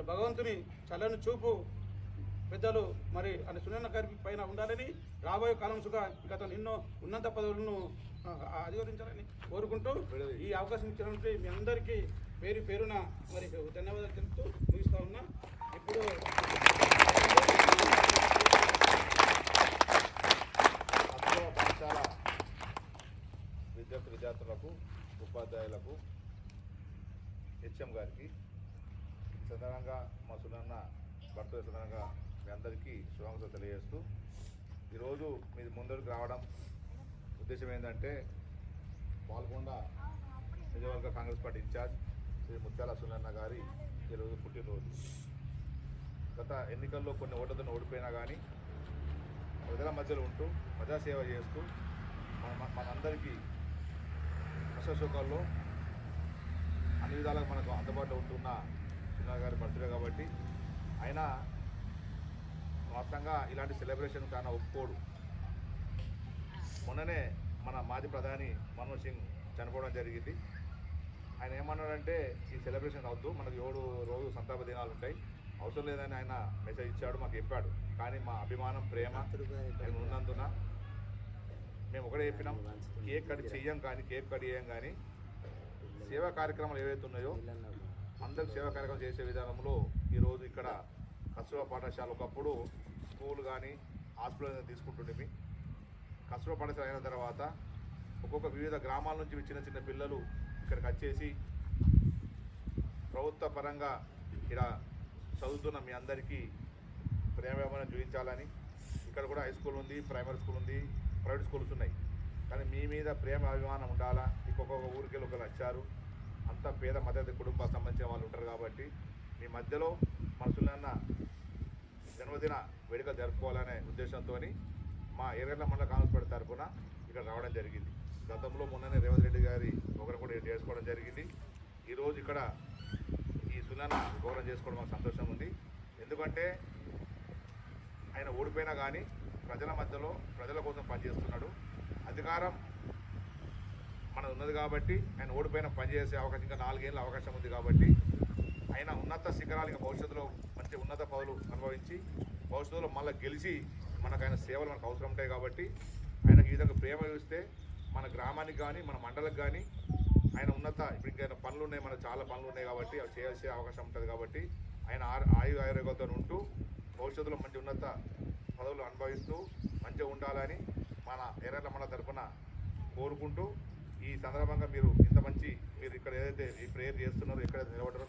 మరి భగవంతుని చల్లని చూపు పెద్దలు మరి అని సునన్న గారి పైన ఉండాలని రాబోయే కాలం సుగా ఇంకా అతను ఎన్నో ఉన్నత పదవులను అధిగమించాలని కోరుకుంటూ ఈ అవకాశం ఇచ్చినటువంటి మీ అందరికీ పేరు పేరున మరి ధన్యవాదాలు తెలుపుతూ ముగిస్తా ఉన్నా. ఇప్పుడు పాఠశాల విద్యార్థి విద్యార్థులకు ఉపాధ్యాయులకు హెచ్ఎం గారికి సందర్భంగా మా సునన్న భర్త సందర్భంగా మీ అందరికీ శుభాకాంక్షలు తెలియజేస్తూ ఈరోజు మీది ముందరికి రావడం ఉద్దేశం ఏంటంటే పాల్గొండ నిజవర్గ Congress party incharge Shri Muthyala Sunanna గారి ఈరోజు పుట్టినరోజు. గత ఎన్నికల్లో కొన్ని ఓటర్లను ఓడిపోయినా కానీ ప్రజల మధ్యలో ఉంటూ ప్రజాసేవ చేస్తూ మన మన- మనందరికీ కష్టసుఖాల్లో అన్ని విధాలుగా మనకు అందుబాటులో ఉంటున్న చిన్న గారి బర్త్డే కాబట్టి ఆయన వాస్తవంగా ఇలాంటి సెలబ్రేషన్ చాలా ఒప్పుకోడు. మొన్ననే మన మాజీ ప్రధాని మన్మోహన్ సింగ్ చనిపోవడం జరిగింది. ఆయన ఏమన్నాడంటే ఈ సెలబ్రేషన్ అవద్దు మనకు ఏడు రోజు సంతాప దినాలు ఉంటాయి. అవసరం లేదని ఆయన మెసేజ్ ఇచ్చాడు మాకు చెప్పాడు. కానీ మా అభిమానం ప్రేమ ఆయన ఉన్నందున మేము ఒకటే చెప్పినాం కేక్ కట్ చెయ్యం కానీ కేక్ కట్ చేయం కానీ సేవా కార్యక్రమాలు ఏవైతే ఉన్నాయో అందరికి సేవా కార్యక్రమం చేసే విధానంలో ఈరోజు ఇక్కడ కస్తూర్బా పాఠశాల ఒకప్పుడు స్కూల్ కానీ హాస్పిటల్ తీసుకుంటుండేవి. కస్తూర్బా పాఠశాల అయిన తర్వాత ఒక్కొక్క వివిధ గ్రామాల నుంచి చిన్న చిన్న పిల్లలు ఇక్కడికి వచ్చేసి ప్రభుత్వ పరంగా ఇక్కడ చదువుతున్న మీ అందరికీ ప్రేమేమని చూపించాలని ఇక్కడ కూడా హై స్కూల్ ఉంది ప్రైమరీ స్కూల్ ఉంది ప్రైవేట్ స్కూల్స్ ఉన్నాయి. కానీ మీ మీద ప్రేమ అభిమానం ఉండాలా? ఇంకొక ఊరికి వెళ్ళి ఒకరు వచ్చారు. అంత పేద మధ్యత కుటుంబాలకు సంబంధించిన వాళ్ళు ఉంటారు కాబట్టి మీ మధ్యలో మనసులన్న జన్మదిన వేడుక జరుపుకోవాలనే ఉద్దేశంతో మా ఏరియా మండల కాంగ్రెస్ పార్టీ తరఫున ఇక్కడ రావడం జరిగింది. గతంలో మొన్ననే రేవంత్ రెడ్డి గారి ఒకరు కూడా చేసుకోవడం జరిగింది. ఈరోజు ఇక్కడ ఈ సులన్న గౌరవం చేసుకోవడం మాకు సంతోషం ఉంది. ఎందుకంటే ఆయన ఓడిపోయినా కానీ ప్రజల మధ్యలో ప్రజల కోసం పనిచేస్తున్నాడు. అధికారం ఉన్నది కాబట్టి ఆయన ఓడిపోయిన పనిచేసే అవకాశం ఇంకా నాలుగేళ్ళ అవకాశం ఉంది కాబట్టి ఆయన ఉన్నత శిఖరాలు ఇంకా భవిష్యత్తులో మంచి ఉన్నత పదవులు అనుభవించి భవిష్యత్తులో మళ్ళీ గెలిచి మనకు ఆయన సేవలు మనకు అవసరం ఉంటాయి కాబట్టి ఆయనకు ఈ విధంగా ప్రేమ చూస్తే మన గ్రామానికి కానీ మన మండలకు కానీ ఆయన ఉన్నత ఇప్పుడు ఇంకా పనులు ఉన్నాయి మనకు చాలా పనులు ఉన్నాయి కాబట్టి అవి చేయాల్సే అవకాశం ఉంటుంది కాబట్టి ఆయన ఆయు ఆరోగ్యంతో ఉంటూ భవిష్యత్తులో మంచి ఉన్నత పదవులు అనుభవిస్తూ మంచిగా ఉండాలని మన ఎర్రల మన తరఫున కోరుకుంటూ ఈ సందర్భంగా మీరు ఇంత మంచి మీరు ఇక్కడ ఏదైతే ఈ ప్రేయర్ చేస్తున్నారో ఎక్కడ నిలబడరో